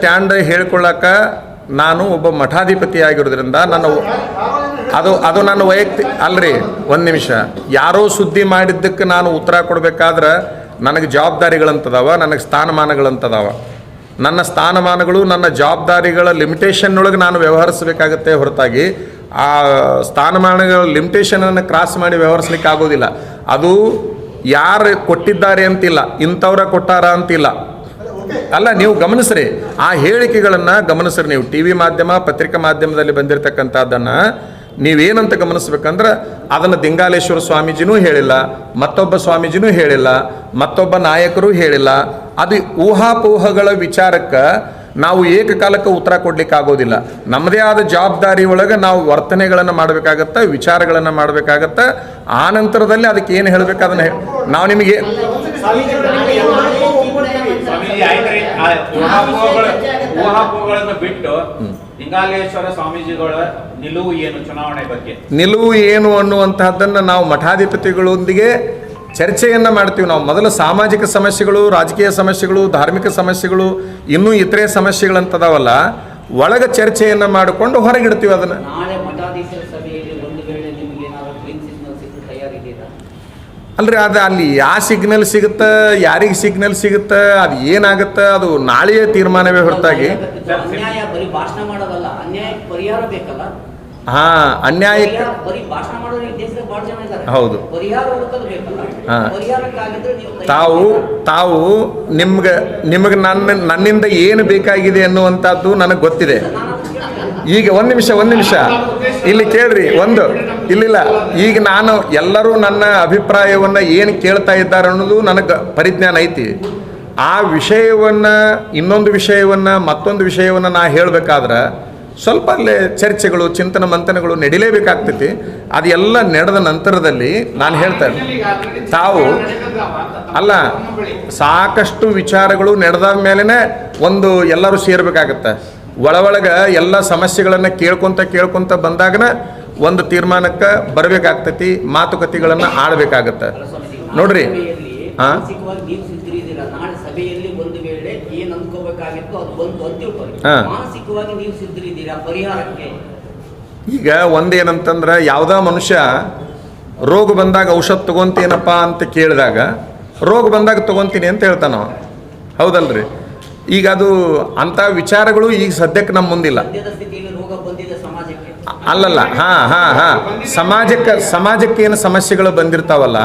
Stand ಹೇಳ್ಕೊಳ್ಳಾಕ ನಾನು ಒಬ್ಬ ಮಠಾಧಿಪತಿ ಆಗಿರೋದ್ರಿಂದ ನನ್ನ ಅದು ಅದು ನನ್ನ ವೈಯಕ್ತಿಕ ಅಲ್ರಿ, ಒಂದು ನಿಮಿಷ. ಯಾರೋ ಸುದ್ದಿ ಮಾಡಿದ್ದಕ್ಕೆ ನಾನು ಉತ್ತರ ಕೊಡಬೇಕಾದ್ರೆ ನನಗೆ ಜವಾಬ್ದಾರಿಗಳಂತದಾವ, ನನಗೆ ಸ್ಥಾನಮಾನಗಳಂತದಾವ. ನನ್ನ ಸ್ಥಾನಮಾನಗಳು, ನನ್ನ ಜವಾಬ್ದಾರಿಗಳ ಲಿಮಿಟೇಷನ್ ಒಳಗೆ ನಾನು ವ್ಯವಹರಿಸಬೇಕಾಗತ್ತೆ ಹೊರತಾಗಿ. ಆ ಸ್ಥಾನಮಾನಗಳ ಲಿಮಿಟೇಷನನ್ನು ಕ್ರಾಸ್ ಮಾಡಿ ವ್ಯವಹರಿಸ್ಲಿಕ್ಕೆ ಆಗೋದಿಲ್ಲ ಅದು ಯಾರು ಕೊಟ್ಟಿದ್ದಾರೆ ಅಂತಿಲ್ಲ, ಇಂಥವ್ರ ಕೊಟ್ಟಾರ ಅಂತಿಲ್ಲ. ಅಲ್ಲ, ನೀವು ಗಮನಿಸ್ರಿ. ಆ ಹೇಳಿಕೆಗಳನ್ನು ಗಮನಿಸ್ರಿ ನೀವು. ಟಿ ವಿ ಮಾಧ್ಯಮ, ಪತ್ರಿಕಾ ಮಾಧ್ಯಮದಲ್ಲಿ ಬಂದಿರತಕ್ಕಂಥದ್ದನ್ನು ನೀವೇನಂತ ಗಮನಿಸ್ಬೇಕಂದ್ರೆ ಅದನ್ನು ದಿಂಗಾಲೇಶ್ವರ ಸ್ವಾಮೀಜಿನೂ ಹೇಳಿಲ್ಲ, ಮತ್ತೊಬ್ಬ ಸ್ವಾಮೀಜಿನೂ ಹೇಳಿಲ್ಲ, ಮತ್ತೊಬ್ಬ ನಾಯಕರು ಹೇಳಿಲ್ಲ. ಅದು ಊಹಾಪೋಹಗಳ ವಿಚಾರಕ್ಕೆ ನಾವು ಏಕಕಾಲಕ್ಕೆ ಉತ್ತರ ಕೊಡ್ಲಿಕ್ಕೆ ಆಗೋದಿಲ್ಲ ನಮ್ಮದೇ ಆದ ಜವಾಬ್ದಾರಿ ಒಳಗೆ ನಾವು ವರ್ತನೆಗಳನ್ನು ಮಾಡಬೇಕಾಗತ್ತೆ, ವಿಚಾರಗಳನ್ನು ಮಾಡಬೇಕಾಗತ್ತೆ. ಆ ನಂತರದಲ್ಲಿ ಅದಕ್ಕೆ ಏನು ಹೇಳಬೇಕು? ಅದನ್ನು ನಾವು ನಿಮಗೆ ಸ್ವಾಮೀಜಿ ಆಯ್ತ್ರಿ. ಆ ಊಹಾಪೋಹಗಳನ್ನು ಬಿಟ್ಟು ಲಿಂಗಾಲೇಶ್ವರ ಸ್ವಾಮೀಜಿಗಳ ನಿಲುವು ಏನು ಚುನಾವಣೆ ಬಗ್ಗೆ? ನಿಲುವು ಏನು ಅನ್ನುವಂತಹದ್ದನ್ನು ನಾವು ಮಠಾಧಿಪತಿಗಳೊಂದಿಗೆ ಚರ್ಚೆಯನ್ನು ಮಾಡ್ತೀವಿ. ನಾವು ಮೊದಲು ಸಾಮಾಜಿಕ ಸಮಸ್ಯೆಗಳು ರಾಜಕೀಯ ಸಮಸ್ಯೆಗಳು ಧಾರ್ಮಿಕ ಸಮಸ್ಯೆಗಳು ಇನ್ನೂ ಇತರೆ ಸಮಸ್ಯೆಗಳಂತದವಲ್ಲ ಒಳಗ ಚರ್ಚೆಯನ್ನು ಮಾಡಿಕೊಂಡು ಹೊರಗಿಡ್ತೀವಿ ಅದನ್ನು. ಅಲ್ರಿ ಅದು ಅಲ್ಲಿ ಯಾವ ಸಿಗ್ನಲ್ ಸಿಗುತ್ತೆ ಯಾರಿಗೆ ಸಿಗ್ನಲ್ ಸಿಗುತ್ತೆ ಅದು ಏನಾಗುತ್ತೆ ಅದು ನಾಳೆಯ ತೀರ್ಮಾನವೇ ಹೊರತಾಗಿ. ಅನ್ಯಾಯಕ್ಕೆ ಹಾ ಅನ್ಯಾಯ ಹೌದು. ತಾವು ತಾವು ನಿಮ್ಗೆ ನಿಮಗೆ ನನ್ನ ನನ್ನಿಂದ ಏನು ಬೇಕಾಗಿದೆ ಅನ್ನುವಂಥದ್ದು ನನಗೆ ಗೊತ್ತಿದೆ. ಈಗ ಒಂದು ನಿಮಿಷ ಒಂದು ನಿಮಿಷ. ಇಲ್ಲಿ ಕೇಳ್ರಿ ಒಂದು. ಇಲ್ಲಿಲ್ಲ. ಈಗ ನಾನು ಎಲ್ಲರೂ ನನ್ನ ಅಭಿಪ್ರಾಯವನ್ನು ಏನು ಕೇಳ್ತಾ ಇದ್ದಾರೆ ಅನ್ನೋದು ನನಗೆ ಪರಿಜ್ಞಾನ ಐತಿ. ಆ ವಿಷಯವನ್ನು, ಇನ್ನೊಂದು ವಿಷಯವನ್ನು, ಮತ್ತೊಂದು ವಿಷಯವನ್ನು ನಾ ಹೇಳಬೇಕಾದ್ರೆ ಸ್ವಲ್ಪ ಅಲ್ಲೇ ಚರ್ಚೆಗಳು, ಚಿಂತನ ಮಂಥನಗಳು ನಡಿಲೇಬೇಕಾಗ್ತೈತಿ. ಅದೆಲ್ಲ ನಡೆದ ನಂತರದಲ್ಲಿ ನಾನು ಹೇಳ್ತೇನೆ ತಾವು ಅಲ್ಲ, ಸಾಕಷ್ಟು ವಿಚಾರಗಳು ನಡೆದಾದ ಮೇಲೇ ಒಂದು ಎಲ್ಲರೂ ಸೇರಬೇಕಾಗತ್ತೆ. ಒಳ ಒಳಗೆ ಎಲ್ಲ ಸಮಸ್ಯೆಗಳನ್ನು ಕೇಳ್ಕೊತ ಕೇಳ್ಕೊತ ಬಂದಾಗನ ಒಂದು ತೀರ್ಮಾನಕ್ಕೆ ಬರಬೇಕಾಗ್ತೈತಿ ಮಾತುಕತೆಗಳನ್ನು ಆಡಬೇಕಾಗತ್ತೆ. ನೋಡ್ರಿ. ಹಾ? ಈಗ ಒಂದೇನಂತಂದ್ರೆ ಯಾವುದೋ ಮನುಷ್ಯ ರೋಗ ಬಂದಾಗ ಔಷಧ ತಗೊಂತೀನಪ್ಪ ಅಂತ ಕೇಳಿದಾಗ ರೋಗ ಬಂದಾಗ ತಗೊಂತೀನಿ ಅಂತ ಹೇಳ್ತಾನ. ಹೌದಲ್ರಿ? ಈಗ ಅದು ಅಂಥ ವಿಚಾರಗಳು ಈಗ ಸದ್ಯಕ್ಕೆ ನಮ್ಮ ಮುಂದಿಲ್ಲ ಸದ್ಯದ ಸ್ಥಿತಿಯಲ್ಲಿ ರೋಗ ಬಂದಿದೆ ಸಮಾಜಕ್ಕೆ ಅಲ್ಲಲ್ಲ ಹಾ ಹಾ ಹಾ. ಸಮಾಜಕ್ಕೆ ಸಮಾಜಕ್ಕೆ ಏನು ಸಮಸ್ಯೆಗಳು ಬಂದಿರ್ತಾವಲ್ಲ